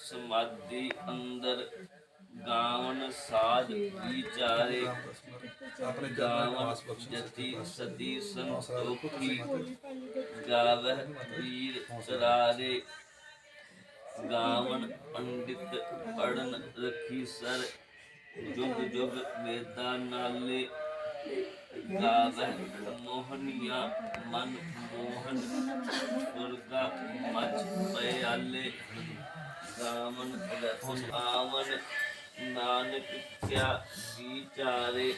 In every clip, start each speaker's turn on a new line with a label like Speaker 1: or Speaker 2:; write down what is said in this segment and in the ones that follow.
Speaker 1: ਸਮਾਧੀ ਅੰਦਰ ਗਾਵਨ ਸਾਧ ਵਿਚਾਰੇ
Speaker 2: ਆਪਣੇ
Speaker 1: ਗਾਵਨ ਜਤੀ ਸਦੀ ਸੰਤੋਖੀ ਗਾਵਹਿ ਵੀਰ ਚਰਾਰੇ ਗਾਵਨ ਪੰਡਿਤ ਪੜਨ ਰਖੀ ਸਰ। ਜੁਗ ਜੁਗ ਵੇਦਾਂ ਨਾਲੇ। ਗਾਵਹਿ ਮੋਹਨੀਆ ਮਨ ਮੋਹਨ। ਦੁਰਗਾ ਮਚ ਪਿਆਲੇ। ਗਾਵਨ ਰਤਨ ਆਵਨ ਨਾਨਕ ਕਿਆ ਵਿਚਾਰੇ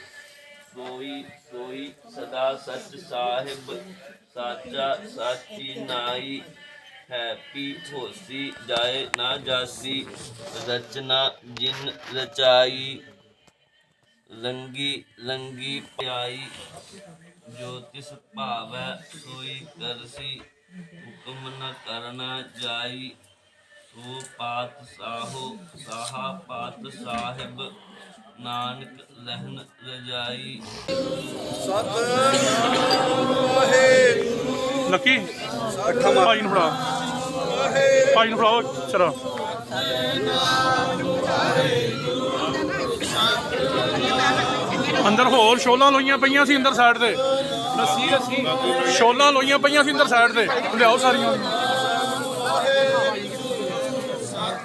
Speaker 1: ਕੋਈ ਕੋਈ ਸਦਾ ਸੱਚ ਸਾਹਿਬ ਸਾਚਾ ਸਾਚੀ ਨਾਈ ਹੈ ਪੀ ਹੋਸੀ ਜਾਏ ਨਾ ਜਾਸੀ ਰਚਨਾ ਜਿਨ ਰਚਾਈ ਰੰਗੀ ਰੰਗੀ ਪਿਆਈ ਜੋ ਤਿਸ ਭਾਵੈ ਸੋਈ ਕਰਸੀ ਹੁਕਮ ਨ ਕਰਨਾ ਜਾਈ ਸੋ ਪਾਤ ਸਾਹੋ ਸਾਹਾ ਪਾਤ ਸਾਹਿਬ ਨਾਨਕ ਲਹਨ ਰਜਾਈ।
Speaker 3: ਲੱਕੀ ਭਾਈ ਨੂੰ ਫੜਾ। ਭਾਈ ਨੂੰ ਫੜਾਓ ਚਲੋ। ਅੰਦਰ ਹੋਰ ਸ਼ੋਲਾਂ ਲੋਈਆਂ ਪਈਆਂ ਸੀ ਅੰਦਰ ਸਾਈਡ ਤੇ। ਲੱਸੀ ਲੱਸੀ। ਸ਼ੋਲਾਂ ਲੋਈਆਂ ਪਈਆਂ ਸੀ ਅੰਦਰ ਸਾਈਡ ਤੇ। ਲਿਆਓ ਸਾਰੀਆਂ।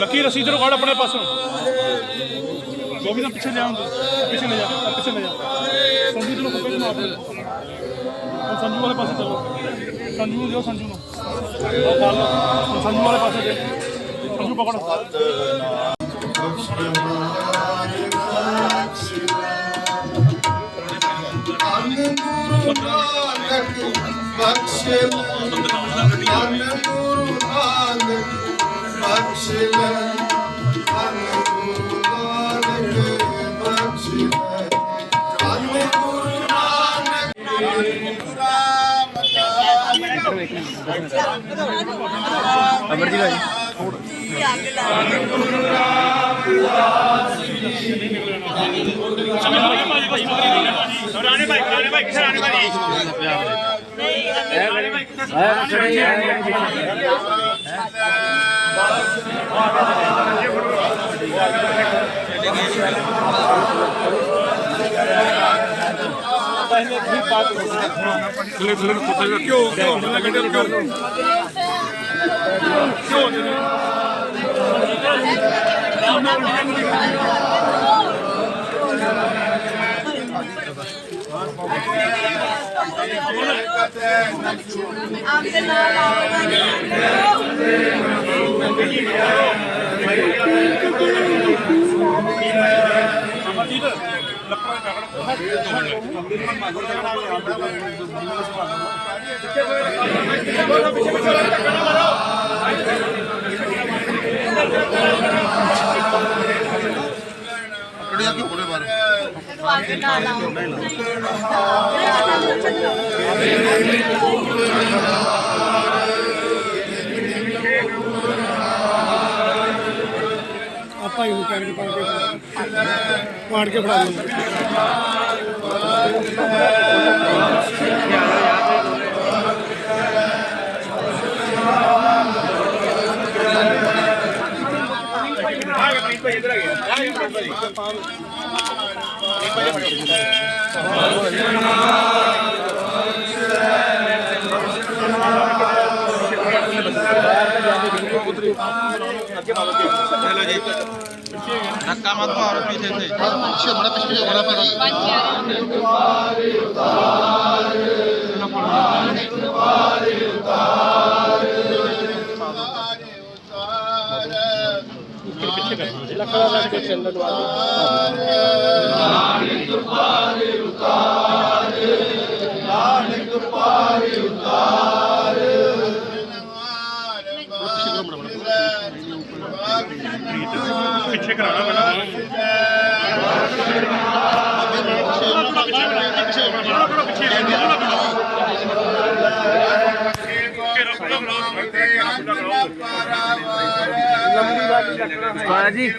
Speaker 3: ਲੱਕੀ ਰਸੀ ਇਧਰੋਂ ਕੱਢ ਆਪਣੇ ਪਾਸੋਂ ਗੋਬੀ ਦਾ ਪਿੱਛੇ ਲਿਆਉਂ ਪਿੱਛੇ ਲੈ ਜਾ ਆਹ ਪਿੱਛੇ ਲੈ ਜਾ। ਸੰਜੂ ਨੂੰ ਖੱਬੇ ਨੂੰ ਮਾਰ ਦੇ। ਉਹ ਸੰਜੂ ਵਾਲੇ ਪਾਸੇ ਚੱਲੋ। ਸੰਜੂ ਨੂੰ ਦਿਓ, ਸੰਜੂ ਨੂੰ। ਉਹ ਫੜ ਲਓ ਸੰਜੂ ਵਾਲੇ ਪਾਸੇ ਦੇ। ਸੰਜੂ ਪਕੜ।
Speaker 4: ਬਖਸ਼ ਅਨ ਬਖਸ਼ ਲੈ ਅਨ ਗੁਰੂ ਨਾਨਕ ਬਖਸ਼ ਲੈ ਅਨ ਗੁਰੂ
Speaker 3: ਰਾਣੇ ਭਾਈ ਰਾਣੇ ਭਾਈ ਕਿੱਥੇ ਰਾਣੇ ਭਾਈ ਥਲੇ ਥਲੇ ਕੁੱਤੇ ਕਿਉਂ ਕਿਉਂ ਥਲੇ ਕੱਢੇ ਕਿਉਂ ਕਿਉਂ
Speaker 5: ਆਪਦੇ ਨਾਲ ਆਵਾਂਗੇ
Speaker 3: ਅਮਰਜੀਤ ਲੱਕੜਾਂ ਕਾਗੜ
Speaker 4: ਕੜਿਆ ਕਿਉਂ ਕੋਲੇ ਬਾਹਰ
Speaker 5: ਆਪਦੇ ਨਾਲ ਆਵਾਂਗੇ
Speaker 6: ਆਪਾਂ ਹੀ ਪੈਰ ਪਾ ਕੇ। ਪਾੜ ਕੇ ਫੜਾ ਦਿੰਦੇ
Speaker 4: चलो जी धक्का मत मारो पीछे से पीछे बड़ा पीछे
Speaker 3: बड़ा उतारे
Speaker 7: उतारे
Speaker 5: उतारे उतारे ਪਿੱਛੇ ਕਰਾਣਾ
Speaker 3: ਬਾਜੀ ਹਰ ਜੀਓ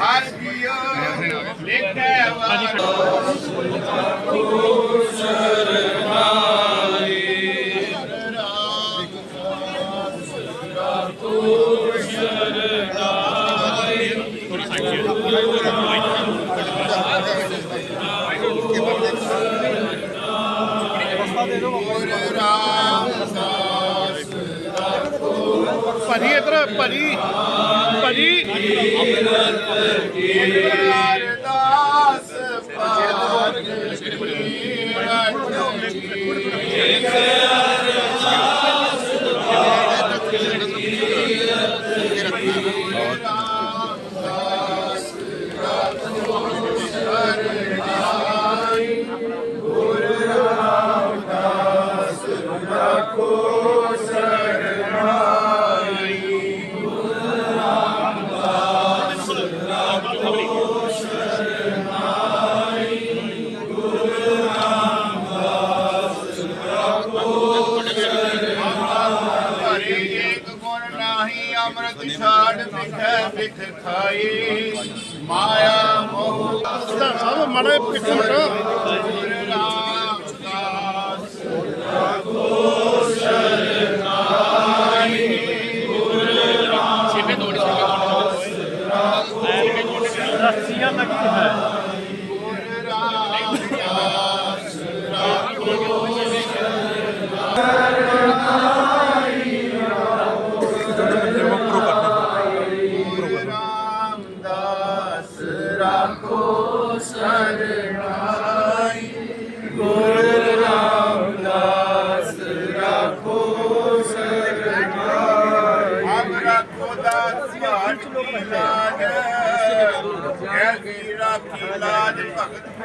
Speaker 3: ભારતીય
Speaker 5: ਅਰਦਾਸ ਨਾਹੀ ਅੰਮ੍ਰਿਤ ਛਾੜ ਬਿਖੈ ਬਿਖ ਖਾਈ ਮਾਇਆ ਮੋਹ
Speaker 3: ਸਾਹਿਬ ਮਾੜਾ ਇੱਕ ਮਿੰਟ
Speaker 5: ਗੁਰ ਰਾਮਦਾਸ
Speaker 3: ਰੱਸੀਆਂ ਲੱਗੀ ਹੈ।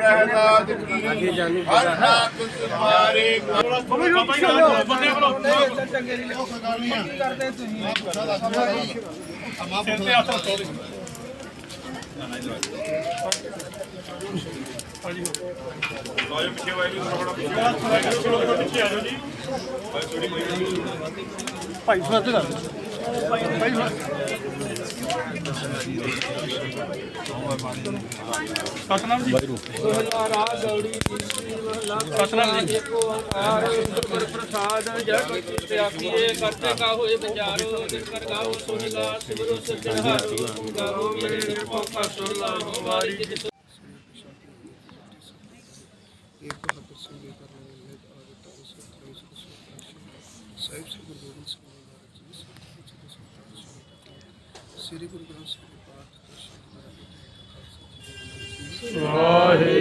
Speaker 5: ਭਗਤ ਪ੍ਰਹਿਲਾਦ ਕੀ ਹਰ ਨਾਮ ਤੁਮਾਰੇ
Speaker 3: ਬੰਦੇ ਕੋਲ ਸਿਰ ਤੇ ਹੱਥ ਰੱਖੋ ਭਾਜੀ ਆਜੋ ਪਿੱਛੇ ਵਾਇਰੂ ਥੋੜਾ ਪਿੱਛੇ ਆ ਜਾਓ ਜੀ ਭਾਈ ਸਾਹਿਬ ਤੇ ਭਾਈ ਭਾਈ ਸਤਨਾਮ ਜੀ। ਵਾਹਿਗੁਰੂ ਸਤਨਾਮ ਜੀ।
Speaker 8: ਪ੍ਰਸਾਦ ਜਗ ਤਿਆਗੀਏ ਕਰਤੇ ਕਾ ਹੋਏ ਵਿਚਾਰੋ ਜਿਸ ਕਰ ਗਾਓ ਸੁਨਿਗਾ ਸਿਮਰੋ ਸਜਣਹਾਰੋ ਗਾਓ ਮੇਰੇ ਨਿਰਭਉ ਸੁਨ ਲਾਹੋ ਵਾਰੀ
Speaker 9: Amen.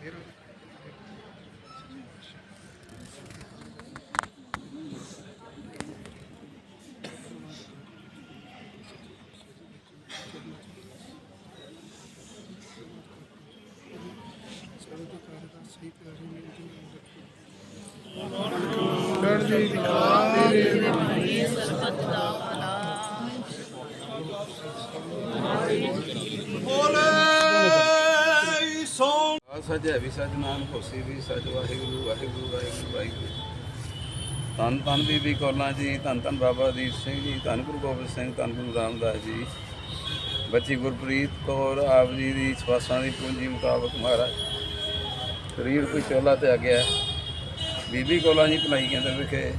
Speaker 9: మీరు Good evening.
Speaker 10: ਸੱਚ ਹੈ ਵੀ ਸੱਚ ਨਾਮ ਹੋਸੀ ਵੀ ਸੱਚ, ਵਾਹਿਗੁਰੂ ਵਾਹਿਗੁਰੂ ਵਾਹਿਗੁਰੂ ਵਾਹਿਗੁਰੂ। ਧੰਨ ਧੰਨ ਬੀਬੀ ਕੌਲਾਂ ਜੀ, ਧੰਨ ਧੰਨ ਬਾਬਾ ਦੀਪ ਸਿੰਘ ਜੀ, ਧੰਨ ਗੁਰੂ ਗੋਬਿੰਦ ਸਿੰਘ, ਧੰਨ ਗੁਰੂ ਰਾਮਦਾਸ ਜੀ। ਬੱਚੀ ਗੁਰਪ੍ਰੀਤ ਕੌਰ, ਆਪ ਜੀ ਦੀ ਸਵਾਸਾਂ ਦੀ ਪੂੰਜੀ ਮੁਤਾਬਕ ਮਹਾਰਾਜ। ਸਰੀਰ ਕੋਈ ਚੋਲਾ ਤੇ ਆ ਗਿਆ। ਬੀਬੀ ਕੌਲਾਂ ਜੀ ਭਲਾਈ ਕੇਂਦਰ ਵਿਖੇ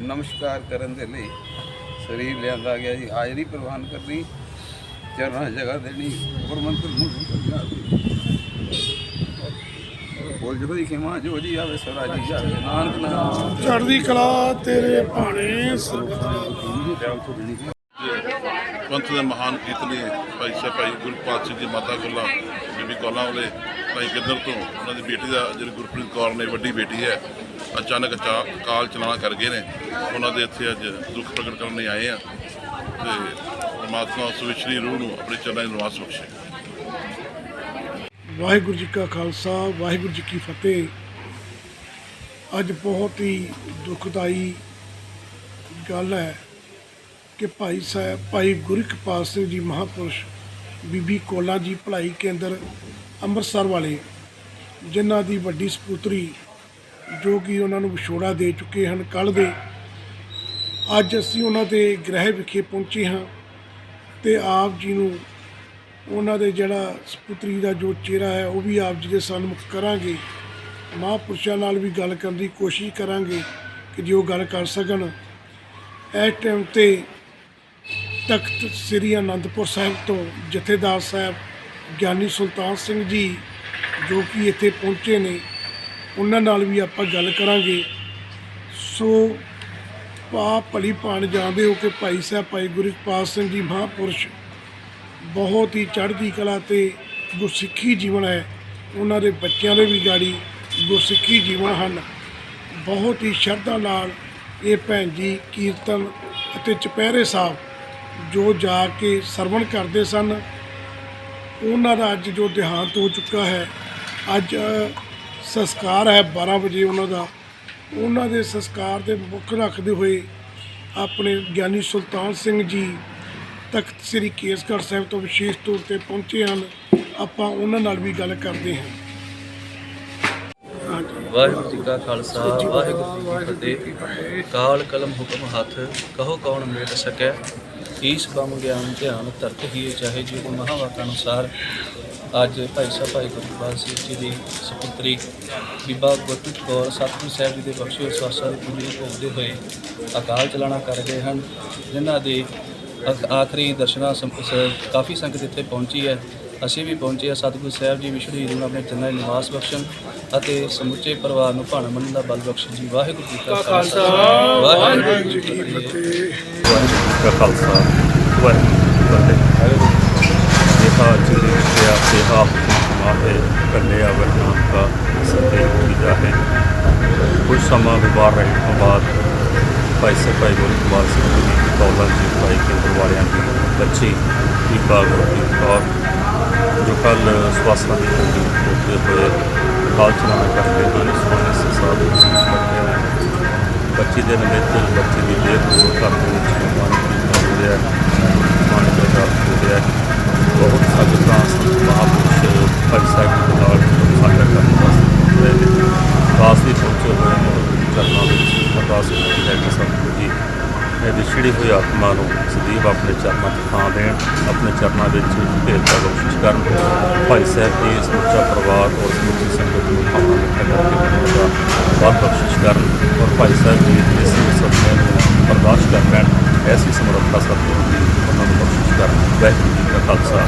Speaker 10: ਨਮਸਕਾਰ ਕਰਨ ਦੇ ਲਈ ਸਰੀਰ ਲਿਆਂਦਾ ਗਿਆ ਜੀ। ਹਾਜ਼ਰੀ ਪ੍ਰਵਾਨ ਕਰਨੀ, ਚਰਨਾਂ ਜਗ੍ਹਾ ਦੇਣੀ, ਗੁਰਮੰਤਰ ਨੂੰ ਬੋਲ ਜਦੋਂ ਹੀ ਖਿਮਾ ਜੋ ਜੀ ਆਵੇ ਸਰਾਜੀ ਜਾਵੇ ਨਾਨਕ ਨਾਮ।
Speaker 6: ਚੜ੍ਹਦੀ ਕਲਾ ਤੇਰੇ ਭਾਣੇ
Speaker 11: ਪੰਥ ਦੇ ਮਹਾਨ ਕੀਰਤਨੀ ਭਾਈ ਸਾਹਿਬ ਭਾਈ ਗੁਰਪਾਲ ਸਿੰਘ ਜੀ ਮਾਤਾ ਕੋਲਾ ਬੀਬੀ ਕੋਲਾ ਵਾਲੇ ਭਾਈ ਗਿੱਦੜ ਤੋਂ। ਉਹਨਾਂ ਦੀ ਬੇਟੀ ਦਾ ਜਿਹੜੀ ਗੁਰਪ੍ਰੀਤ ਕੌਰ ਨੇ ਵੱਡੀ ਬੇਟੀ ਹੈ। ਅਚਾਨਕ ਅਚਾ ਕਾਲ ਚਲਾਣਾ ਕਰ ਗਏ ਨੇ। ਉਹਨਾਂ ਦੇ ਇੱਥੇ ਅੱਜ ਦੁੱਖ ਪ੍ਰਗਟ ਕਰਨ ਲਈ ਆਏ ਆ। ਤੇ ਪਰਮਾਤਮਾ ਉਸ ਵਿਛੜੀ ਰੂਹ ਨੂੰ ਆਪਣੇ ਚਰਨਾਂ 'ਚ ਨਿਵਾਸ ਬਖਸ਼ੇ।
Speaker 6: ਵਾਹਿਗੁਰੂ ਜੀ ਕਾ ਖਾਲਸਾ, ਵਾਹਿਗੁਰੂ ਜੀ ਕੀ ਫਤਿਹ। ਅੱਜ ਬਹੁਤ ਹੀ ਦੁਖਦਾਈ ਗੱਲ ਹੈ ਕਿ ਭਾਈ ਸਾਹਿਬ, ਭਾਈ ਗੁਰਕਿਰਪਾਲ ਸਿੰਘ ਜੀ ਮਹਾਪੁਰਸ਼ ਬੀਬੀ ਕੋਲਾ ਜੀ ਭਲਾਈ ਕੇਂਦਰ ਅੰਮ੍ਰਿਤਸਰ ਵਾਲੇ, ਜਿਨ੍ਹਾਂ ਦੀ ਵੱਡੀ ਸਪੁੱਤਰੀ ਜੋ ਕਿ ਉਹਨਾਂ ਨੂੰ ਵਿਛੋੜਾ ਦੇ ਚੁੱਕੇ ਹਨ ਕੱਲ ਦੇ, ਅੱਜ ਅਸੀਂ ਉਹਨਾਂ ਦੇ ਗ੍ਰਹਿ ਵਿਖੇ ਪਹੁੰਚੇ ਹਾਂ ਤੇ ਆਪ ਜੀ ਨੂੰ ਉਹਨਾਂ ਦੇ ਜਿਹੜਾ ਸਪੁੱਤਰੀ ਦਾ ਜੋ ਚਿਹਰਾ ਹੈ, ਉਹ ਵੀ ਆਪ ਜੀ ਦੇ ਸਨਮੁਖ ਕਰਾਂਗੇ। ਮਹਾਂਪੁਰਸ਼ਾਂ ਨਾਲ ਵੀ ਗੱਲ ਕਰਨ ਦੀ ਕੋਸ਼ਿਸ਼ ਕਰਾਂਗੇ ਕਿ ਜੇ ਉਹ ਗੱਲ ਕਰ ਸਕਣ। ਇਸ ਟਾਈਮ ਤੇ ਤਖਤ ਸ੍ਰੀ ਅਨੰਦਪੁਰ ਸਾਹਿਬ ਤੋਂ ਜਥੇਦਾਰ ਸਾਹਿਬ ਗਿਆਨੀ ਸੁਲਤਾਨ ਸਿੰਘ ਜੀ, ਜੋ ਕਿ ਇੱਥੇ ਪਹੁੰਚੇ ਨੇ, ਉਹਨਾਂ ਨਾਲ ਵੀ ਆਪਾਂ ਗੱਲ ਕਰਾਂਗੇ। ਸੋ ਆਪ ਭਲੀ ਭਾਣ ਜਾਣਦੇ ਹੋ ਕਿ ਭਾਈ ਸਾਹਿਬ, ਭਾਈ ਗੁਰੂ ਗੁਰਪਾਲ ਸਿੰਘ ਜੀ ਮਹਾਂਪੁਰਸ਼ ਬਹੁਤ ਹੀ ਚੜ੍ਹਦੀ ਕਲਾ ਤੇ ਗੁਰਸਿੱਖੀ ਜੀਵਨ ਹੈ। ਉਹਨਾਂ ਦੇ ਬੱਚਿਆਂ ਦੇ ਵੀ ਗਾੜੀ ਗੁਰਸਿੱਖੀ ਜੀਵਨ ਹਨ। ਬਹੁਤ ਹੀ ਸ਼ਰਧਾ ਨਾਲ ਇਹ ਭੈਣ ਜੀ ਕੀਰਤਨ ਅਤੇ ਚੁਪਹਿਰੇ ਸਾਹਿਬ ਜੋ ਜਾ ਕੇ ਸਰਵਣ ਕਰਦੇ ਸਨ। ਉਹਨਾਂ ਦਾ ਅੱਜ ਜੋ ਦੇਹਾਂਤ ਹੋ ਚੁੱਕਾ ਹੈ, ਅੱਜ ਸੰਸਕਾਰ ਹੈ 12 ਵਜੇ ਉਹਨਾਂ ਦਾ। ਉਹਨਾਂ ਦੇ ਸੰਸਕਾਰ ਦੇ ਮੁੱਖ ਰੱਖਦੇ ਹੋਏ ਆਪਣੇ ਗਿਆਨੀ ਸੁਲਤਾਨ ਸਿੰਘ ਜੀ ਤਖਤ ਸ੍ਰੀ ਕੇਸਗੜ੍ਹ ਸਾਹਿਬ ਤੋਂ ਵਿਸ਼ੇਸ਼ ਤੌਰ ਤੇ ਪਹੁੰਚੇ ਹਨ। ਆਪਾਂ ਉਹਨਾਂ ਨਾਲ ਵੀ ਗੱਲ ਕਰਦੇ ਹਾਂ।
Speaker 12: ਵਾਹਿਗੁਰੂ ਜੀ ਕਾ ਖਾਲਸਾ ਵਾਹਿਗੁਰੂ ਜੀ ਕੀ ਫਤਿਹ। ਕਾਲ ਕਲਮ ਹੁਕਮ ਹੱਥ ਕਹੋ ਕੌਣ ਮੇਟ ਸਕੈ? ਈਸ ਬਮ ਗਿਆਨ ਧਿਆਨ ਤਰਕ ਹੀ ਚਾਹੇ ਜੀ ਕੋ ਮਹਾਵਾਕ ਅਨੁਸਾਰ। ਅੱਜ ਭਾਈ ਸਾਹਿਬ ਭਾਈ ਗੁਰਬਾਜ ਸਿੰਘ ਜੀ ਦੀ ਸੁਪੁੱਤਰੀ ਬੀਬਾ ਗੁਰਪ੍ਰੀਤ ਕੌਰ ਸਤਿਗੁਰੂ ਸਾਹਿਬ ਜੀ ਦੇ ਬਖਸ਼ੇ ਸਵਾਸਾਂ ਦੀ ਪੂਰੀ ਭੋਗਦੇ ਹੋਏ ਅਕਾਲ ਚਲਾਣਾ ਕਰ ਗਏ ਹਨ। ਜਿਨ੍ਹਾਂ ਦੇ ਆਖਰੀ ਦਰਸ਼ਨਾਂ ਕਾਫੀ ਸੰਗਤ ਇੱਥੇ ਪਹੁੰਚੀ ਹੈ। ਅਸੀਂ ਵੀ ਪਹੁੰਚੇ ਹਾਂ। ਸਤਿਗੁਰੂ ਸਾਹਿਬ ਜੀ ਵਿਛੜੀ ਨੂੰ ਆਪਣੇ ਚੰਨਾਂ ਨਿਵਾਸ ਬਖਸ਼ਣ ਅਤੇ ਸਮੁੱਚੇ ਪਰਿਵਾਰ ਨੂੰ ਭਾਣਾ ਮੰਨਣ ਦਾ ਬਲ ਬਖਸ਼ਣ ਜੀ। ਵਾਹਿਗੁਰੂ ਜੀ ਕਾ ਖਾਲਸਾ। ਵਾਹਿਗੁਰੂ ਜੀ ਕੀ ਫਤਿਹ।
Speaker 13: ਦਾ ਖਾਲਸਾ। ਵਾਹਿਗੁਰੂ ਜੀ ਕੀ ਫਤਿਹ। ਇਹ ਅੱਜ ਦੀ ਸਿਆ ਤੇ ਆਪ ਮਾਹੇ ਕੰਨਿਆ ਵਰਨਾ ਦਾ ਸਤੇ ਕੀਦਾ ਹੈ। ਕੁਝ ਸਮਾਂ ਵਿਵਾਰ ਰਹਿਣ ਤੋਂ ਬਾਅਦ ਭਾਈ ਸਾਹਿਬ ਭਾਈ ਗੁਰਦੁਆਰਾ ਸਿੰਘ ਜੀ ਦੀ ਕੌਲਾਂ ਜੀ ਭਾਈ ਕੇਂਦਰ ਵਾਲਿਆਂ ਦੀ, ਬੱਚੀ ਬੀਬਾ ਗੁਰਦੀਪ ਕੌਰ ਜੋ ਕੱਲ ਸਵਾਸਾਂ ਦੀ ਪੂਰੀ ਹੋਤੇ ਹੋਏ ਕਾਲ ਚਲਾਣਾ ਕਰਦੇ ਹਨ ਸੋਹਣੇ ਸੰਸਾਰ ਦੇ ਵਿੱਚ ਕਰਦੇ ਹਨ ਬੱਚੀ ਦੇ ਨਿਮਿਤ ਬੱਚੇ ਦੀ ਦੇਹ ਨੂੰ ਘਰ ਦੇ ਵਿੱਚ ਮਨ ਕੀਤਾ ਹੋ ਰਿਹਾ ਮਨ ਦਾ ਹੋ ਰਿਹਾ ਬਹੁਤ ਸੰਗਤਾਂ ਸੰਤ ਮਹਾਪੁਰਸ਼ ਭਾਈ ਸਾਹਿਬ ਦੇ ਨਾਲ ਸਾਡਾ ਕਰਨ ਵਾਸਤੇ ਹੋਏ ਨੇ। ਅਰਦਾਸ ਵੀ ਪਹੁੰਚੇ ਹੋਏ ਨੇ ਚਰਨਾਂ ਵਿੱਚ, ਅਰਦਾਸ ਕੀਤੀ ਹੈ ਕਿ ਸਤਿਗੁਰੂ ਜੀ, ਇਹ ਵਿਛੜੀ ਹੋਈ ਆਤਮਾ ਨੂੰ ਸਦੀਵ ਆਪਣੇ ਚਰਨਾਂ 'ਚ ਥਾਂ ਦੇਣ, ਆਪਣੇ ਚਰਨਾਂ ਵਿੱਚ ਭੇਜਦਾ ਬਖਸ਼ਿਸ਼ ਕਰਨ। ਭਾਈ ਸਾਹਿਬ ਜੀ ਸਮੁੱਚਾ ਪਰਿਵਾਰ ਔਰ ਸਮੁੱਚੀ ਸੰਗਤ ਨੂੰ ਭਾਵਨਾ ਮਿੱਠਾ ਕਰਕੇ ਉਹਨਾਂ ਦਾ ਬਹੁਤ ਬਖਸ਼ਿਸ਼ ਕਰਨ ਔਰ ਭਾਈ ਸਾਹਿਬ ਜੀ ਇਸ ਸਤਿਆਂ ਨੂੰ ਬਰਦਾਸ਼ਤ ਕਰ ਲੈਣ ਐਸੀ ਸਮਰੱਥਾ ਸਤਿਗੁਰੂ ਜੀ ਉਹਨਾਂ ਨੂੰ ਬਖਸ਼ਿਸ਼ ਕਰਨ ਵਾਹਿਗੁਰੂ ਜੀ ਕਾ ਖਾਲਸਾ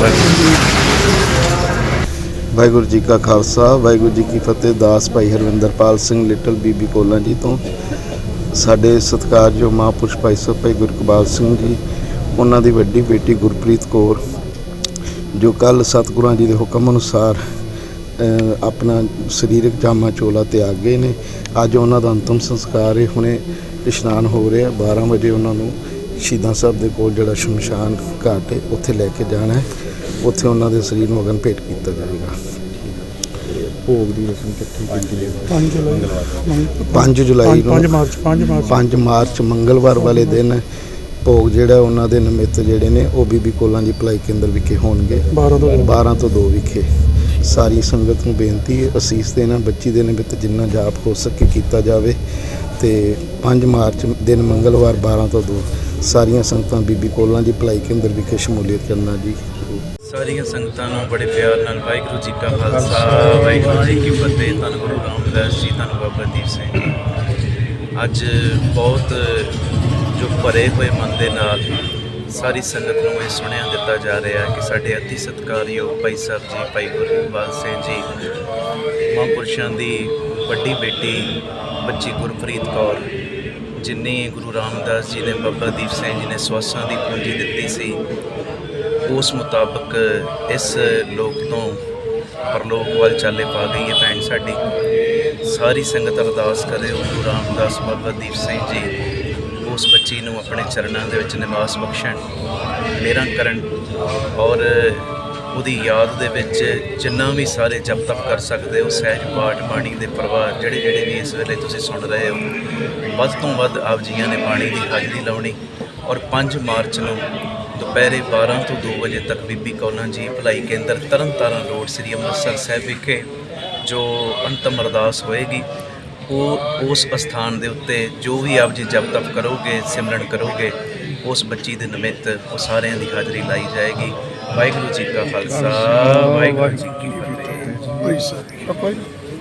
Speaker 13: ਵਾਹਿਗੁਰੂ ਜੀ ਕੀ ਫਤਿਹ।
Speaker 14: ਵਾਹਿਗੁਰੂ ਜੀ ਕਾ ਖਾਲਸਾ, ਵਾਹਿਗੁਰੂ ਜੀ ਕੀ ਫਤਿਹ। ਦਾਸ ਭਾਈ ਹਰਵਿੰਦਰਪਾਲ ਸਿੰਘ ਲਿਟਲ ਬੀਬੀ ਕੋਲਾਂ ਜੀ ਤੋਂ ਸਾਡੇ ਸਤਿਕਾਰਯੋਗ ਮਹਾਂਪੁਰਸ਼ ਭਾਈ ਸਾਹਿਬ ਭਾਈ ਗੁਰਕਬਾਲ ਸਿੰਘ ਜੀ, ਉਹਨਾਂ ਦੀ ਵੱਡੀ ਬੇਟੀ ਗੁਰਪ੍ਰੀਤ ਕੌਰ, ਜੋ ਕੱਲ ਸਤਿਗੁਰਾਂ ਜੀ ਦੇ ਹੁਕਮ ਅਨੁਸਾਰ ਆਪਣਾ ਸਰੀਰਕ ਜਾਮਾ ਚੋਲਾ ਤਿਆਗ ਗਏ ਨੇ। ਅੱਜ ਉਹਨਾਂ ਦਾ ਅੰਤਮ ਸੰਸਕਾਰ ਹੈ। ਹੁਣੇ ਇਸ਼ਨਾਨ ਹੋ ਰਿਹਾ 12 ਵਜੇ ਉਹਨਾਂ ਨੂੰ ਸ਼ਹੀਦਾਂ ਸਾਹਿਬ ਦੇ ਕੋਲ ਜਿਹੜਾ ਸ਼ਮਸ਼ਾਨ ਘਾਟ ਹੈ, ਉੱਥੇ ਲੈ ਕੇ ਜਾਣਾ ਹੈ। ਉੱਥੇ ਉਹਨਾਂ ਦੇ ਸਰੀਰ ਨੂੰ ਅਗਨ ਭੇਟ ਕੀਤਾ ਜਾਏਗਾ।
Speaker 6: ਭੋਗ ਦੀ ਰਸਮ ਕਿੱਥੇ ਕੀਤੀ ਹੈ। 5 ਜੁਲਾਈ
Speaker 14: 5 ਜੁਲਾਈ ਨੂੰ
Speaker 6: 5 ਮਾਰਚ 5 ਮਾਰਚ।
Speaker 14: 5 ਮਾਰਚ ਮੰਗਲਵਾਰ ਵਾਲੇ ਦਿਨ ਭੋਗ ਜਿਹੜਾ ਉਹਨਾਂ ਦੇ ਨਿਮਿਤ ਜਿਹੜੇ ਨੇ ਉਹ ਬੀਬੀ ਕੋਲਾਂ ਦੀ ਭਲਾਈ ਕੇਂਦਰ ਵਿਖੇ ਹੋਣਗੇ।
Speaker 6: 12 ਤੋਂ
Speaker 14: 12 ਤੋਂ 2 ਵਿਖੇ। ਸਾਰੀ ਸੰਗਤ ਨੂੰ ਬੇਨਤੀ ਹੈ ਅਸੀਸ ਦੇਣਾ ਬੱਚੀ ਦੇ ਨਿਮਿਤ ਜਿੰਨਾ ਜਾਪ ਹੋ ਸਕੇ ਕੀਤਾ ਜਾਵੇ ਤੇ 5 ਮਾਰਚ ਦਿਨ ਮੰਗਲਵਾਰ 12 ਤੋਂ 2 ਸਾਰੀਆਂ ਸੰਗਤਾਂ ਬੀਬੀ ਕੋਲਾਂ ਦੀ ਭਲਾਈ ਕੇਂਦਰ ਵਿਖੇ ਸ਼ਮੂਲੀਅਤ ਕਰਨਾ ਜੀ।
Speaker 12: ਸਾਰੀਆਂ ਸੰਗਤਾਂ ਨੂੰ ਬੜੇ ਪਿਆਰ ਨਾਲ ਵਾਹਿਗੁਰੂ ਜੀ ਕਾ ਖਾਲਸਾ, ਵਾਹਿਗੁਰੂ ਜੀ ਕੀ ਫਤਿਹ, ਧੰਨ ਗੁਰੂ ਰਾਮਦਾਸ ਜੀ, ਧੰਨ ਬਾਬਾ ਦੀਪ ਸਿੰਘ ਜੀ। ਅੱਜ ਬਹੁਤ ਜੋ ਭਰੇ ਹੋਏ ਮਨ ਦੇ ਨਾਲ ਸਾਰੀ ਸੰਗਤ ਨੂੰ ਇਹ ਸੁਣਿਆ ਦਿੱਤਾ ਜਾ ਰਿਹਾ ਹੈ ਕਿ ਸਾਡੇ ਅਤੀ ਸਤਿਕਾਰਯੋਗ ਭਾਈ ਸਾਹਿਬ ਜੀ, ਭਾਈ ਗੁਰਬਾਜ ਸਿੰਘ ਜੀ, ਮਹਾਂਪੁਰਸ਼ਾਂ ਦੀ ਵੱਡੀ ਬੇਟੀ, ਬੱਚੀ ਗੁਰਪ੍ਰੀਤ ਕੌਰ, ਜਿਨੇ ਗੁਰੂ ਰਾਮਦਾਸ ਜੀ ਨੇ, ਬਾਬਾ ਦੀਪ ਸਿੰਘ ਜੀ ਨੇ ਸਵਾਸਾਂ ਦੀ ਪੂੰਜੀ ਦਿੱਤੀ ਸੀ ਉਸ ਮੁਤਾਬਕ ਇਸ ਲੋਕ ਤੋਂ ਪਰਲੋਕ ਵੱਲ ਚਾਲੇ ਪਾ ਗਈ ਹੈ ਭੈਣ ਸਾਡੀ ਸਾਰੀ ਸੰਗਤ ਅਰਦਾਸ ਕਰੇ। ਉਹ ਗੁਰੂ ਰਾਮਦਾਸ ਬਾਬਾ ਦੀਪ ਸਿੰਘ ਜੀ ਉਸ ਬੱਚੀ ਨੂੰ ਆਪਣੇ ਚਰਨਾਂ ਦੇ ਵਿੱਚ ਨਿਵਾਸ ਬਖਸ਼ਣ ਮੇਰਾ ਕਰਨ ਔਰ ਉਹਦੀ ਯਾਦ ਦੇ ਵਿੱਚ ਜਿੰਨਾ ਵੀ ਸਾਰੇ ਜਪ ਤਪ ਕਰ ਸਕਦੇ ਹੋ, ਸਹਿਜ ਪਾਠ ਬਾਣੀ ਦੇ ਪ੍ਰਵਾਹ ਜਿਹੜੇ ਜਿਹੜੇ ਵੀ ਇਸ ਵੇਲੇ ਤੁਸੀਂ ਸੁਣ ਰਹੇ ਹੋ, ਵੱਧ ਤੋਂ ਵੱਧ ਆਪ ਜੀਆਂ ਨੇ ਬਾਣੀ ਦੀ ਹਾਜ਼ਰੀ ਲਾਉਣੀ ਔਰ 5 ਮਾਰਚ ਨੂੰ ਦੁਪਹਿਰੇ 12 ਤੋਂ 2 ਵਜੇ ਤੱਕ ਬੀਬੀ ਕੌਲਾਂ ਜੀ ਭਲਾਈ ਕੇਂਦਰ ਤਰਨਤਾਰਨ ਰੋਡ ਸ੍ਰੀ ਅੰਮ੍ਰਿਤਸਰ ਸਾਹਿਬ ਵਿਖੇ ਜੋ ਅੰਤਮ ਅਰਦਾਸ ਹੋਏਗੀ, ਉਹ ਉਸ ਅਸਥਾਨ ਦੇ ਉੱਤੇ ਜੋ ਵੀ ਆਪ ਜੀ ਜਪ ਤਪ ਕਰੋਗੇ, ਸਿਮਰਨ ਕਰੋਗੇ, ਉਸ ਬੱਚੀ ਦੇ ਨਿਮਿਤ ਉਹ ਸਾਰਿਆਂ ਦੀ ਹਾਜ਼ਰੀ ਲਾਈ ਜਾਏਗੀ। ਵਾਹਿਗੁਰੂ ਜੀ ਕਾ ਖਾਲਸਾ ਵਾਹਿਗੁਰੂ ਜੀ ਕੀ ਫਤਿਹ।